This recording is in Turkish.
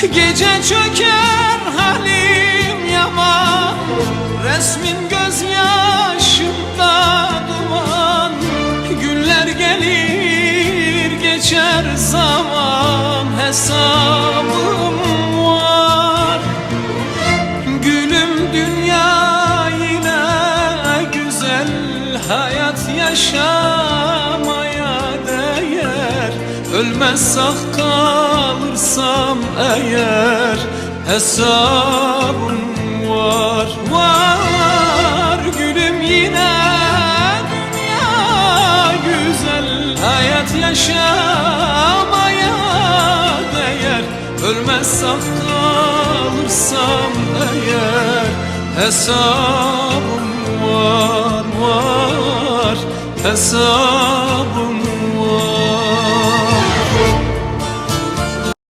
Gece çöker halim yaman. Resmin gözyaşımda duman. Günler gelir geçer zaman. Hesabım var. Gülüm dünya yine güzel. Hayat yaşamaya değer. Ölmez sağ kalırsam eğer Hesabım var, var Gülüm yine dünya güzel. Hayat yaşamaya değer. Ölmez sağ kalırsam eğer Hesabım var var. Hesabım